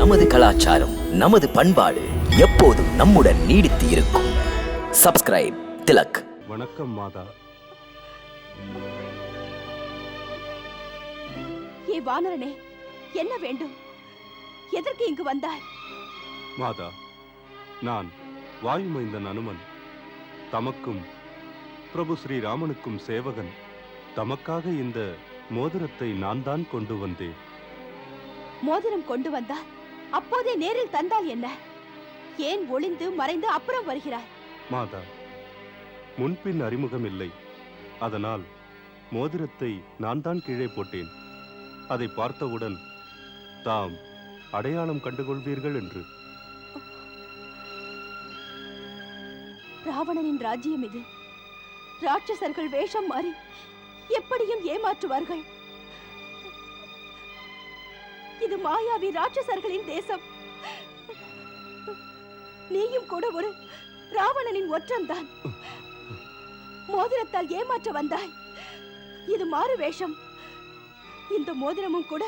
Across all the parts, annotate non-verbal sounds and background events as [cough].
நமது கலாச்சாரம் நமது பண்பாடு எப்போதும் நம்முடன் நீடித்து இருக்கும். சப்ஸ்கிரைப் திலக். வணக்கம் மாதா. ஏ வானரனே என்ன வேண்டும்? எதற்கு இங்கு வந்தாய்? மாதா நான் வாயுமைந்தன் அனுமன். தமக்கும் பிரபு ஸ்ரீராமனுக்கும் சேவகன். தமக்காக இந்த மோதிரத்தை நான் தான் கொண்டு வந்தேன். மோதிரம் கொண்டு வந்தால் அப்போதே நேரில் தந்தால் என்ன? ஏன் ஒளிந்து மறைந்து அப்புறம் வருகிறாய்? மாதா முன்பின் அறிமுகம் இல்லை. அதனால் மோதிரத்தை நான் தான் கீழே போட்டேன். அதை பார்த்தவுடன் தாம் அடையாளம் கண்டுகொள்வீர்கள் என்று. ராவணனின் ராஜ்யம் இது. ராட்சசர்கள் வேஷம் மாறி எப்படியும் ஏமாற்றுவார்கள்? இது மாயாவி ராட்சசர்களின் தேசம். நீயும் கூட ஒரு ராவணனின் ஒற்றன்தான் மோதிரத்தால் ஏமாற்ற வந்தாய். இது மாறு வேஷம். இந்த மோதிரமும் கூட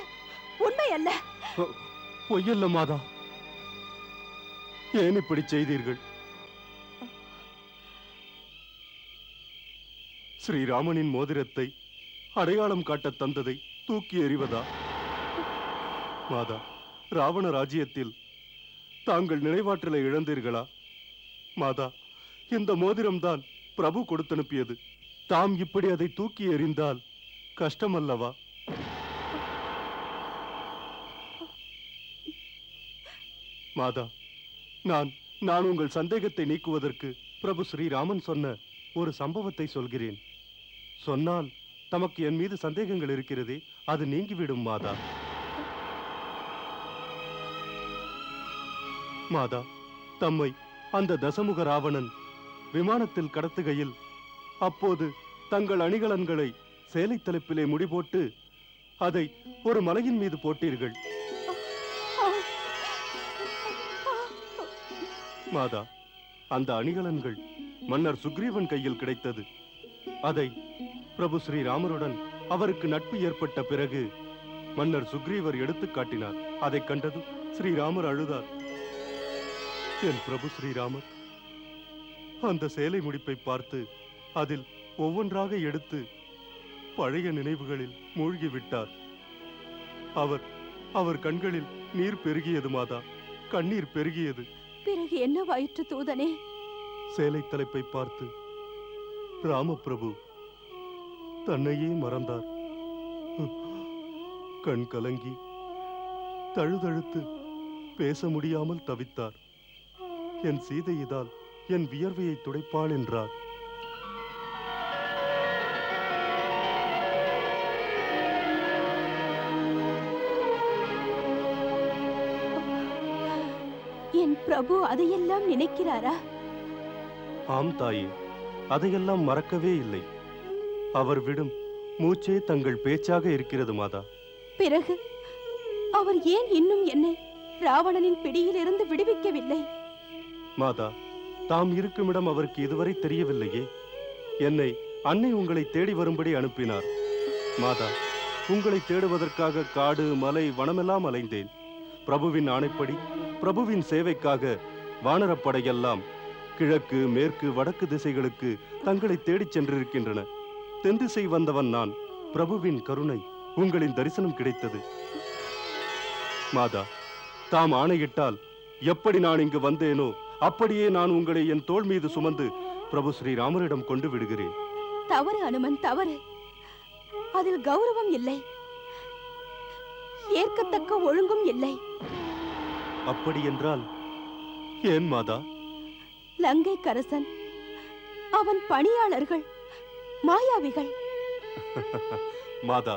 உண்மை அல்ல. பொய்யல்ல மாதா. ஏன் இப்படி செய்தீர்கள்? ஸ்ரீராமனின் மோதிரத்தை அடையாளம் காட்ட தந்ததை தூக்கி எறிவதா? மாதா ராவண ராஜ்யத்தில் தாங்கள் நினைவாற்றலை இழந்தீர்களா? மாதா இந்த மோதிரம்தான் பிரபு கொடுத்தனுப்பியது. தாம் இப்படி அதை தூக்கி எறிந்தால் கஷ்டம் அல்லவா மாதா நான் நான் உங்கள் சந்தேகத்தை நீக்குவதற்கு பிரபு ஸ்ரீராமன் சொன்ன ஒரு சம்பவத்தை சொல்கிறேன். சொன்னால் தமக்கு என் மீது சந்தேகங்கள் இருக்கிறதே அது நீங்கிவிடும் மாதா. மாதா தம்மை அந்த தசமுக ராவணன் விமானத்தில் கடத்துகையில் அப்போது தங்கள் அணிகலன்களை சேலை தலைப்பிலே முடிபோட்டு அதை ஒரு மலையின் மீது போட்டீர்கள். மாதா அந்த அணிகலன்கள் மன்னர் சுக்ரீவன் கையில் கிடைத்தது. அதை பிரபு ஸ்ரீராமருடன் அவருக்கு நட்பு ஏற்பட்ட பிறகு மன்னர் சுக்ரீவர் எடுத்து காட்டினார். அதை கண்டதும் ஸ்ரீராமர் அழுதார். என் பிரபு ஸ்ரீராமர். அந்த சேலை முடிப்பை பார்த்து அதில் ஒவ்வொன்றாக எடுத்து பழைய நினைவுகளில் மூழ்கி விட்டார். அவர் அவர் கண்களில் நீர் பெருகியது மாதா கண்ணீர் பெருகியது. பிறகு என்னவாயிற்று தூதனே? சேலை தலைப்பை பார்த்து ராமபிரபு தன்னையே மறந்தார். கண் கலங்கி தழுதழுத்து பேச முடியாமல் தவித்தார். என் சீதை இதால் என் வியர்வையை துடைப்பாள் என்றார். என் பிரபு அதையெல்லாம் நினைக்கிறாரா? ஆம் தாயே அதையெல்லாம் மறக்கவே இல்லை. அவர் விடும் மூச்சே தங்கள் பேச்சாக இருக்கிறது மாதா. பிறகு அவர் ஏன் இன்னும் என்னை ராவணனின் பிடியிலிருந்து விடுவிக்கவில்லை? மாதா தாம் இருக்குமிடம் அவருக்கு இதுவரை தெரியவில்லையே. என்னை அன்னை உங்களை தேடி வரும்படி அனுப்பினார். மாதா உங்களை தேடுவதற்காக காடு மலை வனமெல்லாம் அலைந்தேன். பிரபுவின் ஆணைப்படி பிரபுவின் சேவைக்காக வானரப்படையெல்லாம் கிழக்கு மேற்கு வடக்கு திசைகளுக்கு தங்களை தேடிச் சென்றிருக்கின்றன. தென் திசை வந்தவன் நான் பிரபுவின் கருணை உங்களின் தரிசனம் கிடைத்தது. மாதா தாம் ஆணையிட்டால் எப்படி நான் இங்கு வந்தேனோ அப்படியே நான் உங்களை என் தோள் மீது சுமந்து பிரபு ஸ்ரீராமரிடம் கொண்டு விடுகிறேன். தவறு அனுமன் தவறு. அதில் கௌரவம் இல்லை. ஏற்கத்தக்க ஒழுங்கும் இல்லை. அப்படி என்றால் ஏன் மாதா? லங்கை கரசன் அவன் பணியாளர்கள் மாயாவிகள். [laughs] மாதா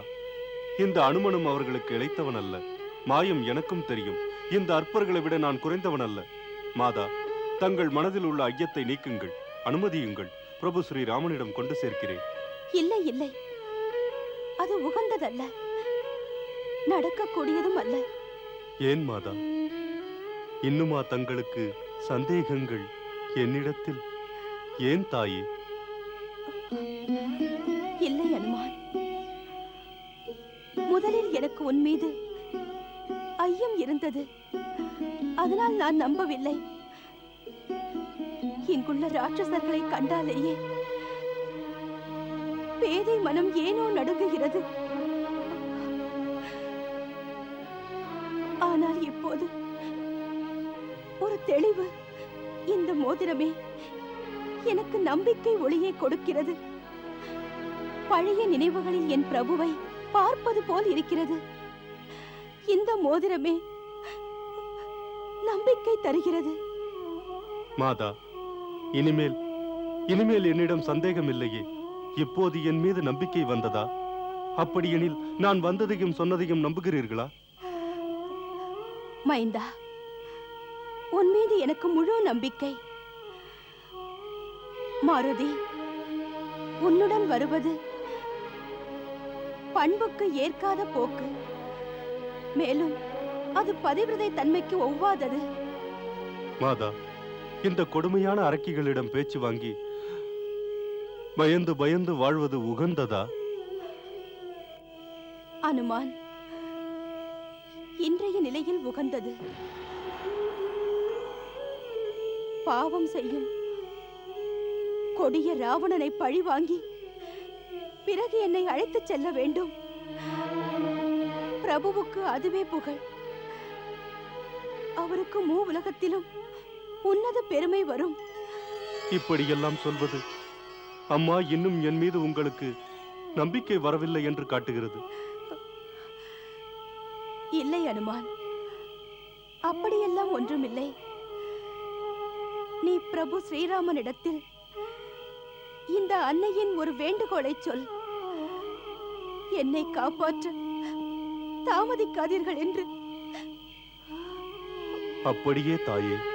இந்த அனுமனும் அவர்களுக்கு இழைத்தவன் அல்ல. மாயம் எனக்கும் தெரியும். இந்த அற்பர்களை விட நான் குறைந்தவன் அல்ல. மாதா தங்கள் மனதில் உள்ள ஐயத்தை நீக்குங்கள் அனுமதியுங்கள். பிரபு ஸ்ரீராமனிடம் கொண்டு சேர்க்கிறேன். இல்லை இல்லை. அது உகந்ததல்ல. நடக்கக்கூடியதும் அல்ல. ஏன் மாதா? இன்னுமா தங்களுக்கு சந்தேகங்கள் என்னிடத்தில்? ஏன் தாயே? இல்லை அனுமான். முதலில் எனக்கு உன் மீது ஐயம் இருந்தது. அதனால் நான் நம்பவில்லை. இங்குள்ள ராட்சசர்களை கண்டாலேயே. பேதை மனம் ஏனோ நடுங்குகிறது. ஆனால் இப்போது ஒரு தெளிவு இந்த மோதிரமே எனக்கு நம்பிக்கை ஒளியை கொடுக்கிறது. பழைய நினைவுகளில் என் பிரபுவை பார்ப்பது போல் இருக்கிறது. இந்த மோதிரமே நம்பிக்கை தருகிறது. மாதா இனிமேல் இனிமேல் என்னிடம் சந்தேகம் இல்லையே இப்போது என் மீது நம்பிக்கை வந்ததா? அப்படியெனில் நான் வந்ததையும் சொன்னதையும் நம்புகிறீர்களா? மைந்தா உன் மீது எனக்கு முழு நம்பிக்கை. மாருதி உன்னுடன் வருவது பண்புக்கு ஏற்காத போக்கு. மேலும் அது பதிவிரதை தன்மைக்கு ஒவ்வாதது. மாதா இந்த கொடுமையான அரக்கிகளிடம் பேச்சு வாங்கி பயந்து பயந்து வாழ்வது உகந்ததா? அனுமான் இன்றைய நிலையில் உகந்தது. பாவம் செய்யும் கொடிய ராவணனை பழி வாங்கி பிறகு என்னை அழைத்துச் செல்ல வேண்டும். பிரபுவுக்கு அதுவே புகழ். அவருக்கு மூ உலகத்திலும் உன்னத பெருமை வரும். இப்படியெல்லாம் சொல்வது அம்மா இன்னும் என் மீது உங்களுக்கு நம்பிக்கை வரவில்லை என்று காட்டுகிறது. இல்லை அனுமான். அப்படியெல்லாம் ஒன்றுமில்லை. நீ பிரபு ஸ்ரீராமனிடத்தில் இந்த அன்னையின் ஒரு வேண்டுகோளை சொல். என்னை காப்பாற்ற. தாமதிக்காதீர்கள் என்று. அப்படியே தாயே.